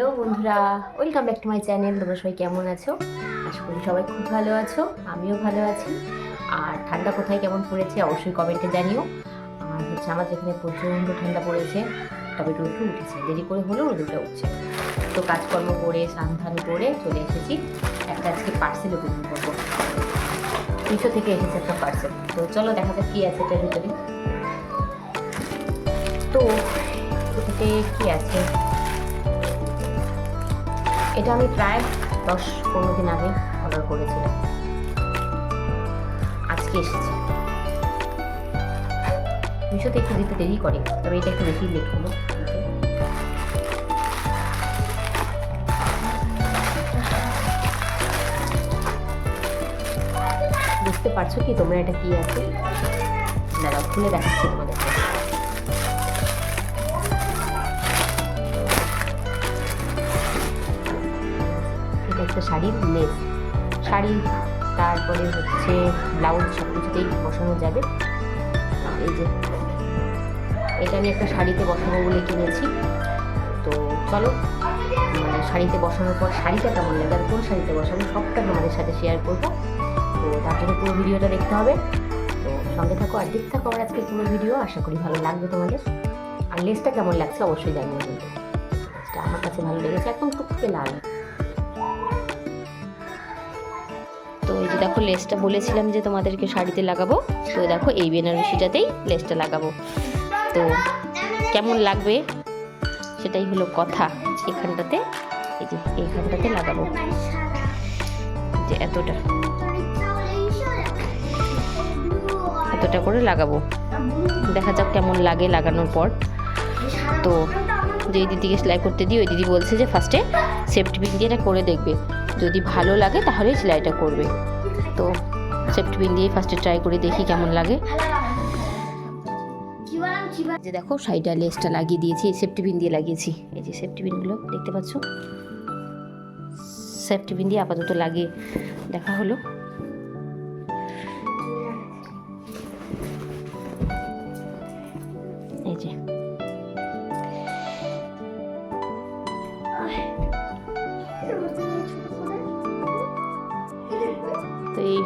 Hello বন্ধুরা welcome back to my channel তোমরা সবাই কেমন আছো? আশা করি সবাই খুব ভালো আছো, আমিও ভালো আছি। আর ঠান্ডা কোথায় কেমন পড়েছে অবশ্যই কমেন্টে জানিও। আর হচ্ছে আমাদের এখানে প্রচণ্ড ঠান্ডা পড়েছে, তবে রোদটা উঠেছে, দেরি করে হলেও রোদটা উঠছে। তো কাজকর্ম করে, স্নান ধান করে চলে এসেছি। একটা আজকে পার্সেল ওপেনিং করব। মিশো থেকে এসেছে একটা পার্সেল তো চলো দেখা যাক কী আছে এটার ভিতরে। তো, এটাতে কী আছে? এটা আমি প্রায় দশ পনেরো দিন আগে অর্ডার করেছিলাম। আজকে এসেছে। মিশোতে একটু দিতে দেরি করে, তবে এটা একটু বেশি লেট হলো। বুঝতে পারছ কি তোমরা এটা কি আছে? দাঁড়াও, খুলে দেখাচ্ছি তোমাদের। একটা শাড়ির লেস শাড়ি, তারপরে হচ্ছে ব্লাউজ সব কিছুতেই বসানো যাবে। এই যে, এটা আমি একটা শাড়িতে বসাবো বলে কিনেছি। তো চলো মানে শাড়িতে বসানোর পর শাড়িটা কেমন লাগে আর কোন শাড়িতে বসাবো সবটা তোমাদের সাথে শেয়ার করব। তো তার জন্য পুরো ভিডিওটা দেখতে হবে। তো সঙ্গে থাকো আর দেখতে থাকো আমার আজকে পুরো ভিডিও। আশা করি ভালো লাগবে তোমাদের। আর লেসটা কেমন লাগছে অবশ্যই জানিও কিন্তু। আমার কাছে ভালো লেগেছে, একদম টুকটুকে লাল। তো যে দেখো লেসটা বলেছিলাম যে তোমাদেরকে শাড়িতে লাগাবো। তো দেখো এই বেনারসিটাতেই লেসটা লাগাবো। তো কেমন লাগবে? সেটাই হলো কথা এখানটাতে। এই যে এইখানটাতে লাগাবো। যে এতটা। এতটা করে লাগাবো। দেখা যাক কেমন লাগে লাগানোর পর। তো যেই দিদিকে সেলাই করতে দিই, ওই দিদি বলছে যে ফার্স্টে সেফটি পিন দিয়ে এটা করে দেখবে। যদি ভালো লাগে তাহলে সেলাইটা করবে। তো সেফটি পিন দিয়ে ফার্স্টে ট্রাই করে দেখি কেমন লাগে। যে দেখো শাড়িটা লেসটা লাগিয়ে দিয়েছি সেফটি পিন দিয়ে লাগিয়েছি। এই যে সেফটি পিনগুলো দেখতে পাচ্ছ? সেফটি পিন দিয়ে আপাতত লাগিয়ে দেখা হলো। এই যে।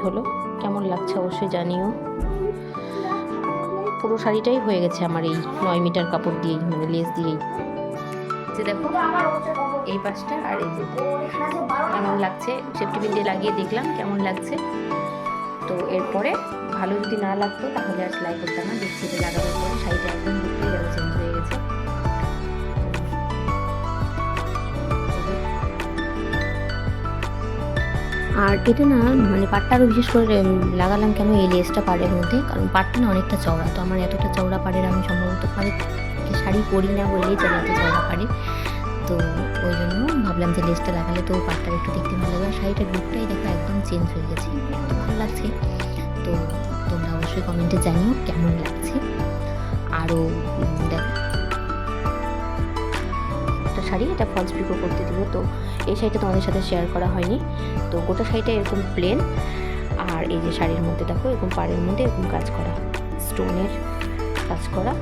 হলো। কেমন লাগছে অবশ্যই জানিও। পুরো শাড়িটাই হয়ে গেছে আমার এই নয় মিটার কাপড় দিয়েই মানে লেস দিয়েই। যে দেখো, এই পাশটা আর এই কেমন লাগছে? সেফটি পিন দিয়ে লাগিয়ে দেখলাম, কেমন লাগছে? তো এরপরে ভালো যদি না লাগতো, তাহলে আর সেলাই করতাম না, দেখছি যে লাগানোর পরে শাড়িটা একদম আর এটা না মানে পাটটা আরও বিশেষ করে লাগালাম কেন এই লেসটা পাড়ের মধ্যে? কারণ পাটটা না অনেকটা চওড়া, তো আমার এতটা চওড়া পাড়ের আমি সম্ভবত পাড়ে শাড়ি পরি না বললেই চলে এত চওড়া পাড়ে। তো ওই জন্য ভাবলাম যে লেসটা লাগালে তো পাটটা একটু দেখতে ভালো লাগবে আর শাড়িটার লুকটাই দেখো একদম চেঞ্জ হয়ে গেছে ভালো লাগছে। তো তোমরা অবশ্যই কমেন্টে জানিও কেমন লাগছে। আরও শাড়ি, এটা ফলস পিকো করতে দিব তো এই শাড়িটা তোমাদের সাথে শেয়ার করা হয়নি। তো গোটা শাড়িটা এরকম প্লেন আর এই যে শাড়ির মধ্যে দেখো, এরকম পাড়ের মধ্যে এরকম কাজ করা স্টোনের কাজ করা।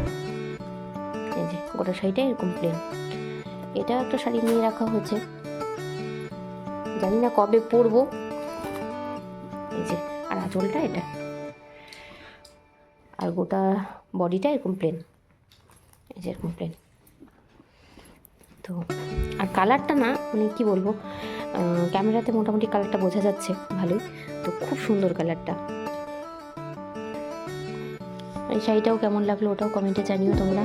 এই যে গোটা শাড়িটা এরকম প্লেন এটা একটা শাড়ি নিয়ে রাখা হয়েছে। জানি না কবে পরবো। এই যে, আর আঁচলটা এটা। আর গোটা বডিটা এরকম প্লেন এই যে এরকম প্লেন তো আর কালারটা না মানে কি বলব ক্যামেরাতে মোটামুটি কালারটা বোঝা যাচ্ছে ভালোই। তো খুব সুন্দর কালারটা এই শাড়িটাও কেমন লাগল ওটাও কমেন্টে জানিও তোমরা।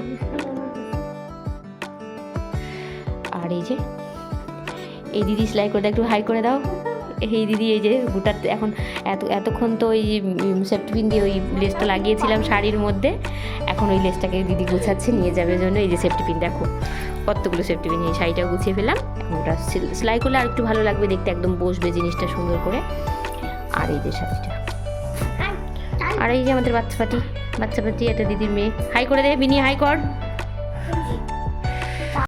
আর এই যে, এই দিদি সেলাই করে দাও একটু হাই করে দাও। এই দিদি এই যে বুটার এখন এত এতক্ষণ তো ওই সেফটিপিন দিয়ে ওই লেসটা লাগিয়েছিলাম শাড়ির মধ্যে। এখন ওই লেসটাকে দিদি গুছাচ্ছে নিয়ে যাবে জন্য এই যে সেফটিপিন দেখো কতগুলো সেফটি পিন এই শাড়িটা গুছিয়ে ফেলাম এখন ওটা সেলাই করলে আর একটু ভালো লাগবে দেখতে একদম বসবে জিনিসটা সুন্দর করে। আর এই যে শাড়িটা। আর এই যে আমাদের বাচ্চা পাটি বাচ্চা পাটি একটা দিদির মেয়ে। হাই করে দে বিনি হাই কর।